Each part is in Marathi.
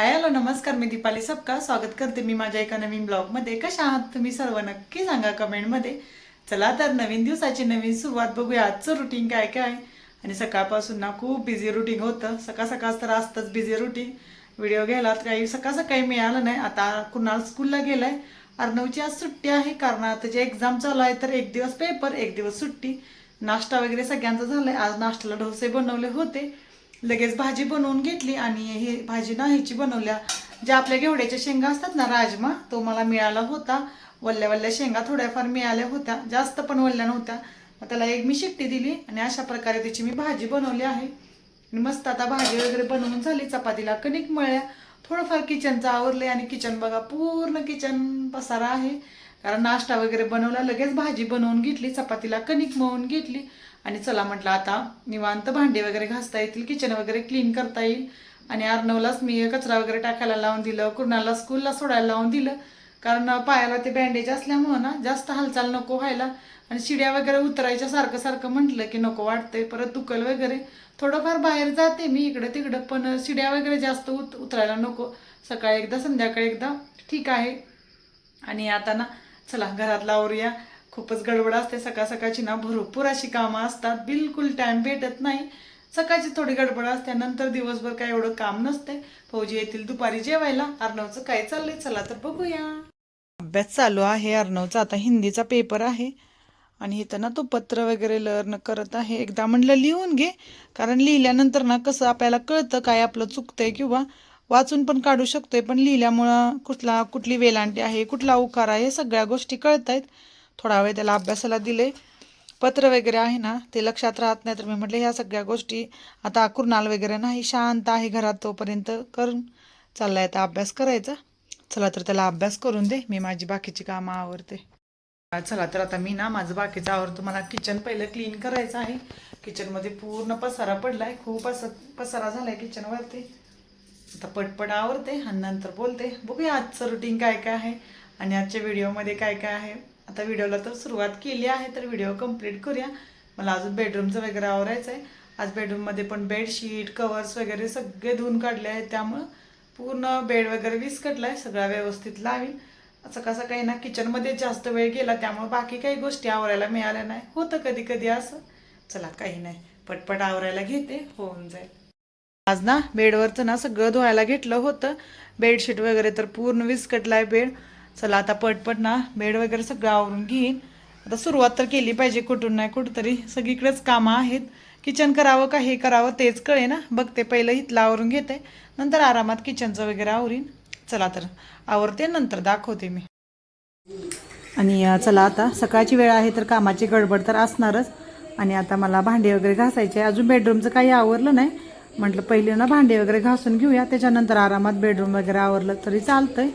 हाय हॅलो नमस्कार मी दीपाली सबका स्वागत करते मी माझ्या एका नवीन ब्लॉगमध्ये. कशा आहात तुम्ही सर्व? नक्की सांगा कमेंटमध्ये. चला तर नवीन दिवसाची नवीन सुरुवात बघूया. आजचं रुटीन काय काय? आणि सकाळपासून ना खूप बिझी रुटीन होतं. सकाळ सकाळ तर असतंच बिझी रुटीन व्हिडिओ घ्यायला तर काही सकाळ सकाळी मिळालं नाही. आता कुणाल स्कूलला गेलाय. अर्णवची आज सुट्टी आहे. कारण आता जे एक्झाम चालू आहे तर एक दिवस पेपर एक दिवस सुट्टी. नाश्ता वगैरे सगळ्यांचा झालाय. आज नाश्त्याला डोसे बनवले होते. लगेच भाजी बनवून घेतली आणि हे भाजी ना ह्याची बनवल्या. ज्या आपल्या घेवड्याच्या शेंगा असतात ना राजमा तो मला मिळाला होता. वल्ल्या वल्ल्या शेंगा थोड्याफार मिळाल्या होत्या. जास्त पण वल्ल्या नव्हत्या. मग त्याला एक मी शिट्टी दिली आणि अशा प्रकारे त्याची मी भाजी बनवली आहे. आणि मस्त आता भाजी वगैरे बनवून झाली. चपातीला कणिक मळल्या. थोडंफार किचनचं आवरले आणि किचन बघा पूर्ण किचन पसारा आहे. कारण नाश्ता वगैरे बनवला लगेच भाजी बनवून घेतली. चपातीला कणिक मळून घेतली. आणि चला म्हटलं आता निवांत भांडे वगैरे घासता येतील किचन वगैरे क्लीन करता येईल. आणि अर्णवलाच मी कचरा वगैरे टाकायला लावून दिलं कुणाला स्कूलला सोडायला लावून दिलं. कारण पायाला ते बँडेज असल्यामुळं ना जास्त हालचाल नको व्हायला. आणि शिड्या वगैरे उतरायच्या सारखं सारखं म्हटलं की नको वाटतंय परत दुकल वगैरे. थोडंफार बाहेर जाते मी इकडं तिकडं पण शिड्या वगैरे जास्त उत उतरायला नको. सकाळी एकदा संध्याकाळी एकदा. ठीक आहे. आणि आता ना चला घरात लावूया खूपच गडबड असते. सकाळ सकाळची ना भरपूर अशी कामं असतात. बिलकुल टाइम भेटत नाही. सकाळची थोडी गडबड असते. नंतर दिवसभर काय एवढं काम नसते. फौजी येतील दुपारी जेवायला. अर्णवचं काय चाललंय? चला तर बघूया. अभ्यास चालू आहे. अर्णवचा आता हिंदीचा पेपर आहे. आणि इथं ना तो पत्र वगैरे लर्न करत आहे. एकदा म्हणलं लिहून घे. कारण लिहिल्यानंतर ना कसं आपल्याला कळतं काय आपलं चुकतंय किंवा वाचून पण काढू शकतोय. पण लिहिल्यामुळं कुठला कुठली वेलांटी आहे कुठला उकार आहे सगळ्या गोष्टी कळत आहेत थोडा वेळ त्याला अभ्यासाला दिले. पत्र वगैरे आहे ना ते लक्षात राहत नाही तर मी म्हटलं ह्या सगळ्या गोष्टी आता कुरणाल वगैरे नाही शांत आहे घरात तोपर्यंत करून चाललाय आता अभ्यास करायचा. चला तर त्याला अभ्यास करून दे मी माझी बाकीची कामं आवरते. चला तर आता मी ना माझं बाकीचं आवरतो. मला किचन पहिलं क्लीन करायचं आहे. किचनमध्ये पूर्ण पसारा पडलाय. खूप असं पसारा झालाय किचनवरती आता पटपट आवरते आणि नंतर बोलते. बघूया आजचं रुटीन काय काय आहे आणि आजच्या व्हिडिओमध्ये काय काय आहे. आता व्हिडिओला तर सुरुवात केली आहे तर व्हिडिओ कंप्लीट करूया. मला अजून बेडरूमचं वगैरे आवरायचं आहे आज बेडरूममध्ये पण बेडशीट कवर्स वगैरे सगळे धुवून काढले आहेत. त्यामुळं पूर्ण बेड वगैरे विस्कटलाय सगळा व्यवस्थित लावीन. सकाळ सकाळी ना किचनमध्ये जास्त वेळ गेला त्यामुळे बाकी काही गोष्टी आवरायला मिळाल्या नाही. होतं कधी कधी असं. चला काही नाही. पटपट आवरायला घेते होऊन जाईल. आज ना बेडवरचं ना सगळं धुवायला घेतलं होतं. बेडशीट वगैरे तर पूर्ण विस्कटला आहे बेड चला आता पटपट ना बेड वगैरे सगळं आवरून घेईन. आता सुरुवात तर केली पाहिजे कुठून नाही कुठंतरी. सगळीकडेच कामं आहेत. किचन करावं का हे करावं तेच कळे ना. बघते पहिलं इथलं आवरून घेते. नंतर आरामात किचनचं वगैरे आवरीन. चला तर आवरते नंतर दाखवते मी. आणि चला आता सकाळची वेळ आहे तर कामाची गडबड तर असणारच. आणि आता मला भांडे वगैरे घासायचे. अजून बेडरूमचं काही आवरलं नाही. म्हटलं पहिले ना भांडे वगैरे घासून घेऊया. त्याच्यानंतर आरामात बेडरूम वगैरे आवरलं तरी चालतंय.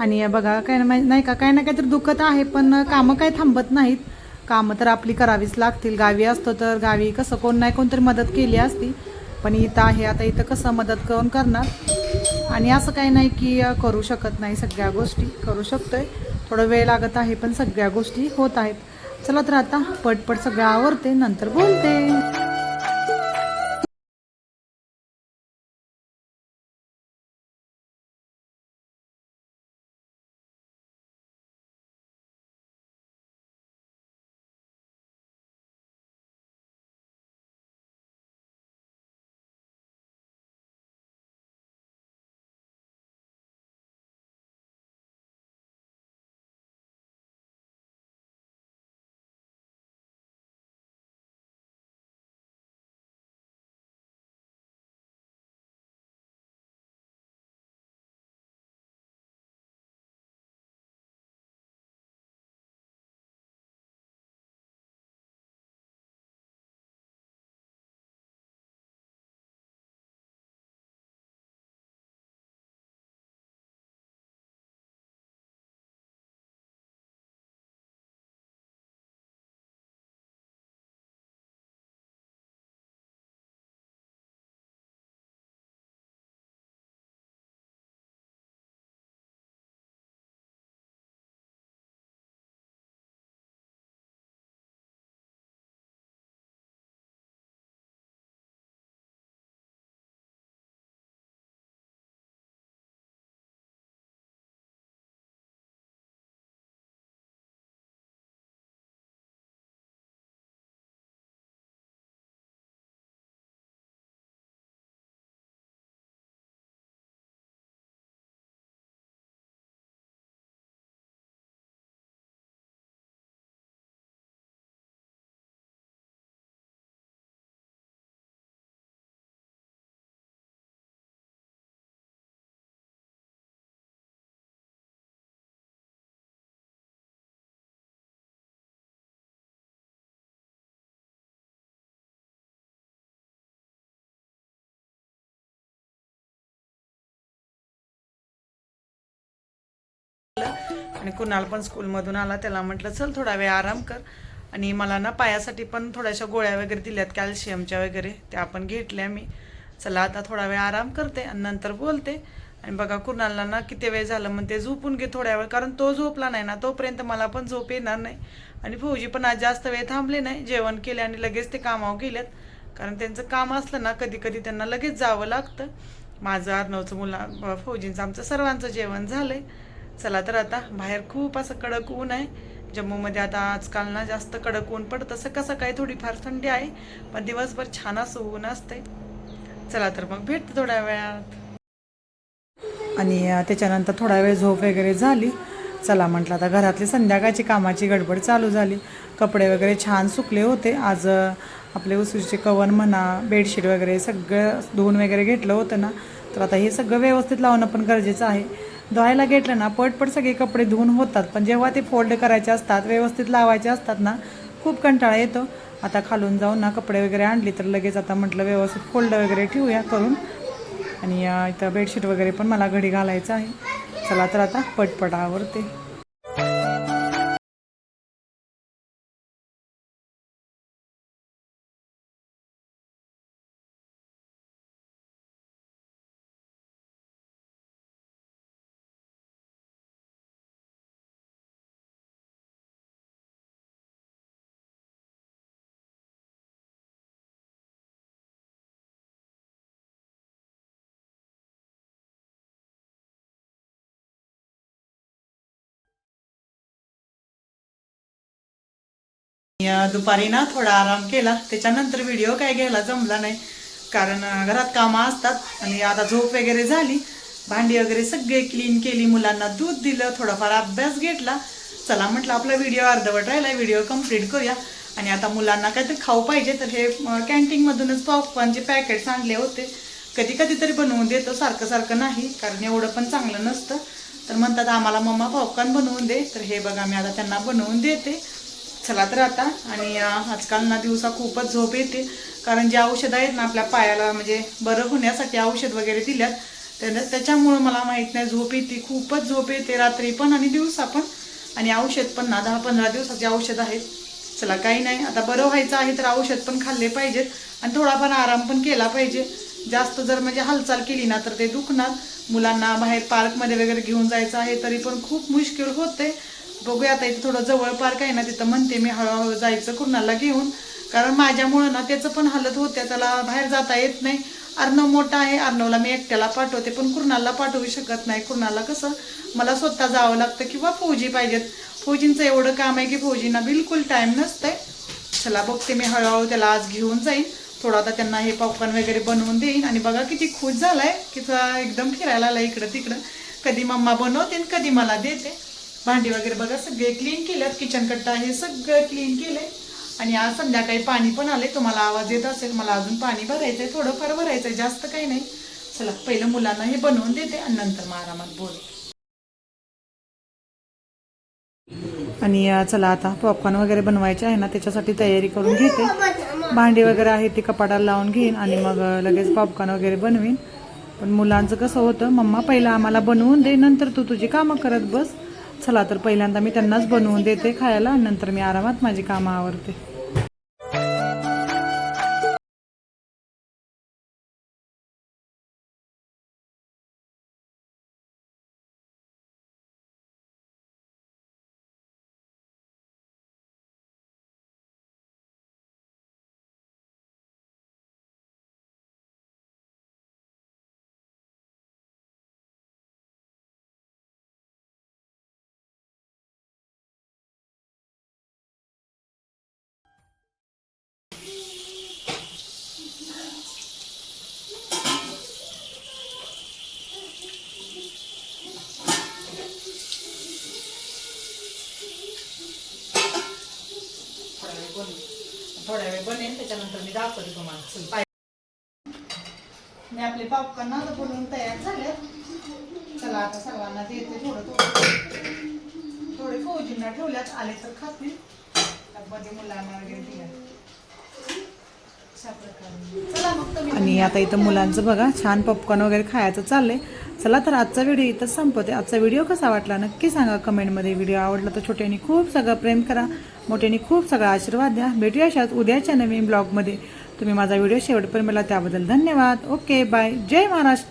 आणि बघा काय ना नाही का काय ना काहीतरी दुखत आहे पण कामं काही थांबत नाहीत. कामं तर आपली करावीच लागतील. गावी असतो तर गावी कसं कोण नाही कोणतरी मदत केली असती पण इथं आहे आता इथं कसं मदत करून करणार? आणि असं काही नाही की करू शकत नाही सगळ्या गोष्टी. करू शकतोय. थोडं वेळ लागत आहे पण सगळ्या गोष्टी होत आहेत. चला तर आता पटपट सगळं आवरते नंतर बोलते. आणि कुणाल पण स्कूलमधून आला त्याला म्हटलं चल थोडा वेळ आराम कर. आणि मला ना पायासाठी पण थोड्याशा गोळ्या वगैरे दिल्यात कॅल्शियमच्या वगैरे त्या आपण घेतल्या मी. चला आता थोडा वेळ आराम करते आणि नंतर बोलते. आणि बघा कुणालला ना किती वेळ झालं म्हणते झोपून घे थोड्या वेळ कारण तो झोपला नाही ना तोपर्यंत मला पण झोप येणार नाही. आणि फौजी पण आज जास्त वेळ थांबले नाही जेवण केले आणि लगेच ते कामावर गेल्यात कारण त्यांचं काम असलं ना कधी कधी त्यांना लगेच जावं लागतं. माझं अर्नवचं मुला फौजींचं आमचं सर्वांचं जेवण झालंय. चला तर आता बाहेर खूप असं कडक ऊन आहे. जम्मूमध्ये आता आजकाल ना जास्त कडक ऊन पडतं. तसं कसं काय थोडीफार थंडी आहे पण दिवसभर छान असं ऊन असते चला तर मग भेटते थोड्या वेळात. आणि त्याच्यानंतर थोडा वेळ झोप वगैरे झाली. चला म्हटलं आता घरातली संध्याकाळची कामाची गडबड चालू झाली. कपडे वगैरे छान सुकले होते. आज आपले उसूचे कवन म्हणा बेडशीट वगैरे सगळं धुवून वगैरे घेतलं होतं ना. तर आता हे सगळं व्यवस्थित लावणं पण गरजेचं आहे. धुवायला घेतलं ना पटपट सगळे कपडे धुवून होतात. पण जेव्हा ते फोल्ड करायचे असतात व्यवस्थित लावायचे असतात ना खूप कंटाळा येतो. आता खालून जाऊन ना कपडे वगैरे आणली तर लगेच आता म्हटलं व्यवस्थित फोल्ड वगैरे ठेवूया करून. आणि इथं बेडशीट वगैरे पण मला घडी घालायचं आहे. चला तर आता पटपट आवरते. दुपारी ना थोडा आराम केला. त्याच्यानंतर व्हिडिओ काय घ्यायला जमला नाही. कारण घरात कामं असतात आणि आता झोप वगैरे झाली. भांडी वगैरे सगळे क्लीन केली. मुलांना दूध दिलं थोडाफार अभ्यास घेतला. चला म्हटलं आपला व्हिडिओ अर्धवट राहिला व्हिडिओ कंप्लीट करूया. आणि आता मुलांना काहीतरी खाऊ पाहिजे. तर हे कॅन्टीनमधूनच पॉपकॉर्नचे पॅकेट्स आणले होते. कधी कधीतरी बनवून देतो. सारखं सारखं नाही कारण एवढं पण चांगलं नसतं. तर म्हणतात आम्हाला मम्मा पॉपकॉर्न बनवून दे. तर हे बघा मी आता त्यांना बनवून देते. चला तर आता. आणि आजकाल ना दिवसा खूपच झोप येते. कारण जे औषधं आहेत ना आपल्या पायाला म्हणजे बरं होण्यासाठी औषध वगैरे दिल्यात. तर त्याच्यामुळं मला माहीत नाही झोप येते. खूपच झोप येते रात्री पण आणि दिवसा पण. आणि औषध पण ना दहा पंधरा दिवसाचे औषध आहेत. चला काही नाही. आता बरं व्हायचं आहे तर औषध पण खाल्ले पाहिजेत. आणि थोडाफार आराम पण केला पाहिजे. जास्त जर म्हणजे हालचाल केली ना तर ते दुखणार. मुलांना बाहेर पार्कमध्ये वगैरे घेऊन जायचं आहे तरी पण खूप मुश्किल होते बघूया आता इथे थोडं जवळ पार्क आहे ना तिथं म्हणते मी हळूहळू जायचं कुणाला घेऊन. कारण माझ्यामुळं ना त्याचं पण हालत होत्या त्याला बाहेर जाता येत नाही. अर्णव मोठा आहे अर्णवला मी एकट्याला पाठवते पण कुणाला पाठवू शकत नाही. कुणाला कसं? मला स्वतः जावं लागतं किंवा फौजी पाहिजेत. फौजींचं एवढं काम आहे की फौजींना बिलकुल टाईम नसतंय. चला बघते मी हळूहळू त्याला आज घेऊन जाईन. थोडं आता त्यांना हे पॉपकॉर्न वगैरे बनवून देईन. आणि बघा किती खुश झालाय की एकदम फिरायला आला इकडं तिकडं कधी मम्मा बनवते आणि कधी मला देते. भांडी वगैरे बघा सगळे क्लीन केल्यात. किचन कट्टा हे सगळं क्लीन केलंय. आणि आज संध्याकाळी पाणी पण आलंय. तुम्हाला आवाज येत असेल मला अजून पाणी भरायचंय थोडंफार भरायचंय जास्त काही नाही. चला पहिलं मुलांना हे बनवून देते आणि नंतर मग आरामात बोल. आणि चला आता पॉपकॉर्न वगैरे बनवायचे आहे ना त्याच्यासाठी तयारी करून घेते. भांडी वगैरे आहे ती कपाटाला लावून घेईन आणि मग लगेच पॉपकॉर्न वगैरे बनवीन. पण मुलांचं कसं होतं मम्मा पहिला आम्हाला बनवून दे नंतर तू तुझी कामं करत बस. चला तर पहिल्यांदा मी त्यांनाच बनवून देते खायला नंतर मी आरामात माझी कामं आवरते. थोड्या वेळ बनेल त्याच्यानंतर मी दाखवते तुम्हाला. चल, मी आपले पॉपकॉर्न आता बनवून तयार झाले. चला आता सर्वांना देते थोडं थोडं. थोडे फौजींना ठेवल्यात आले तर खातील मध्ये मुलांना वगैरे दिल्या चला आणि आता इथं मुलांचं बघा छान पॉपकॉर्न वगैरे खायचं चाललंय. चला तर आजचा व्हिडिओ इथं संपवते. आजचा व्हिडिओ कसा वाटला नक्की सांगा. कमेंटमध्ये व्हिडिओ आवडला तर छोट्यानी खूप सगळं प्रेम करा. मोठ्यानी खूप सगळा आशीर्वाद द्या. भेटूया अशाच उद्याच्या नवीन ब्लॉगमध्ये. तुम्ही माझा व्हिडिओ शेवटपर्यंत मला त्याबद्दल धन्यवाद. Okay bye. जय महाराष्ट्र.